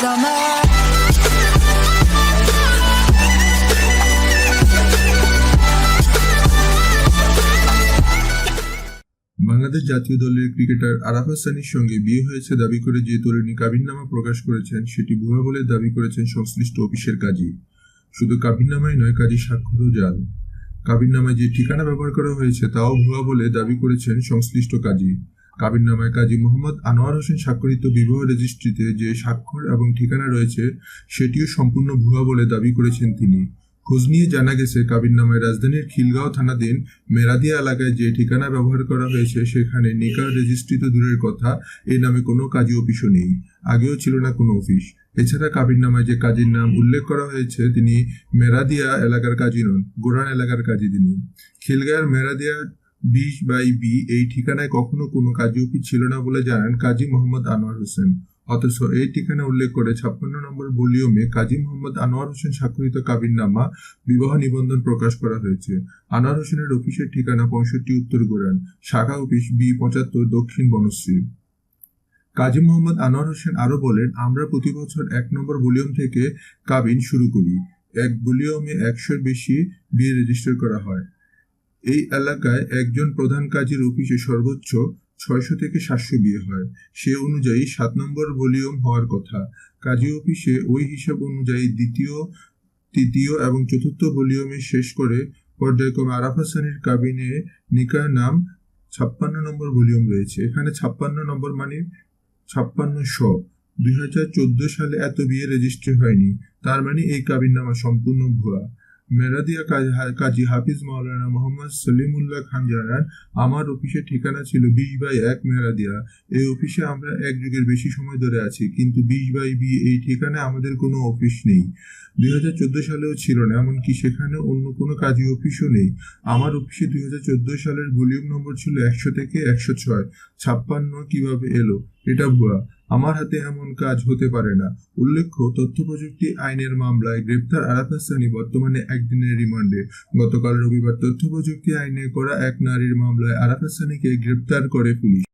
বাংলাদেশ জাতীয় দলের ক্রিকেটার আরাফাত সানির সঙ্গে বিয়ে হয়েছে দাবি করে যে তরুণী কাবিননামা প্রকাশ করেছেন, সেটি ভুয়া বলে দাবি করেছেন সংশ্লিষ্ট অফিসের কাজী। শুধু কাবিননামাই নয়, কাজী স্বাক্ষরও জাল কাবিননামায় যে ঠিকানা ব্যবহার করা হয়েছে, তাও ভুয়া বলে দাবি করেছেন সংশ্লিষ্ট কাজী। কাবিননামায় কাজী মোহাম্মদ আনোয়ার হোসেন স্বাক্ষরিত বিবাহ রেজিস্ট্রিতে যে স্বাক্ষর এবং ঠিকানা রয়েছে, সেটিও সম্পূর্ণ ভুয়া বলে দাবি করেছেন তিনি। খোঁজ নিয়ে জানা গেছে কাবিননামায় রাজধানীর খিলগাঁও থানাধীন মেরাদিয়া এলাকায় যে ঠিকানা ব্যবহার করা হয়েছে, সেখানে নিকার রেজিস্ট্রি তো দূরের কথা এই নামে কোনো কাজী অফিসও নেই। আগেও ছিল না কোনো অফিস। এছাড়া কাবিননামায় যে কাজীর নাম উল্লেখ করা হয়েছে, তিনি মেরাদিয়া এলাকার কাজী নন, গোরান এলাকার কাজী তিনি। খিলগাঁয়ের মেরাদিয়া বিশ বাই বি এই ঠিকানায় কখনো কোনো কাজী ছিল না বলে জানান কাজী মোহাম্মদ আনোয়ার হোসেন। অথচ এই ঠিকানা উল্লেখ করে ছাপ্পান্ন নম্বর ভলিউমে কাজী মোহাম্মদ আনোয়ার হোসেন স্বাক্ষরিত কাবিননামা, বিবাহ নিবন্ধন প্রকাশ করা হয়েছে। আনোয়ার হোসেনের অফিসের ঠিকানা পঁয়ষট্টি উত্তর গোরান শাখা অফিস বি পঁচাত্তর দক্ষিণ বনশ্রী। কাজী মোহাম্মদ আনোয়ার হোসেন আরও বলেন, আমরা প্রতি বছর এক নম্বর ভলিউম থেকে কাবিন শুরু করি। এক ভলিউমে একশোর বেশি বিয়ে রেজিস্টার করা হয়। এই এলাকায় একজন প্রধান কাজীর অফিসে সর্বোচ্চ ছয়শো থেকে সাতশো বিয়ে হয়। সে অনুযায়ী সাত নম্বর ভলিউম হওয়ার কথা। কাজী অফিসে ওই হিসাব অনুযায়ী দ্বিতীয়, তৃতীয় এবং চতুর্থ ভলিউমে শেষ করে পর্যায়ক্রমে আরাফাত সানির কাবিনে নিকা নাম ছাপ্পান্ন নম্বর ভলিউম রয়েছে। এখানে ছাপ্পান্ন নম্বর মানে ছাপ্পান্ন শ দুই হাজার চোদ্দ সালে এত বিয়ে রেজিস্ট্রি হয়নি। তার মানে এই কাবিন নামা সম্পূর্ণ ভুয়া। মেরাদিয়া কাজী হাফিজ মাওলানা মোহাম্মদ সলিমুল্লাহ খান জানান, আমার অফিসের ঠিকানা ছিল বিশ বাই এক মেরাদিয়া এই অফিসে আমরা এক যুগের বেশি সময় ধরে আছি, কিন্তু বিশ বাই বি এই ঠিকানায় আমাদের কোনো অফিস নেই। দুই হাজার চোদ্দ সালেও ছিল না, এমনকি সেখানে অন্য কোনো কাজী অফিসও নেই। আমার অফিসে দুই হাজার চোদ্দ সালের ভলিউম নম্বর ছিল একশো থেকে একশো ছয়, ছাপ্পান্ন কীভাবে এলো, এটা ভুয়া। আমার হাতে এমন কাজ হতে পারে না। উল্লেখ্য তথ্য প্রযুক্তি আইনের মামলায় গ্রেপ্তার আরাফাত সানি বর্তমানে একদিনের রিমান্ডে। গতকাল রবিবার তথ্য প্রযুক্তি আইনে করা এক নারীর মামলায় আরাফাত সানিকে গ্রেপ্তার করে পুলিশ।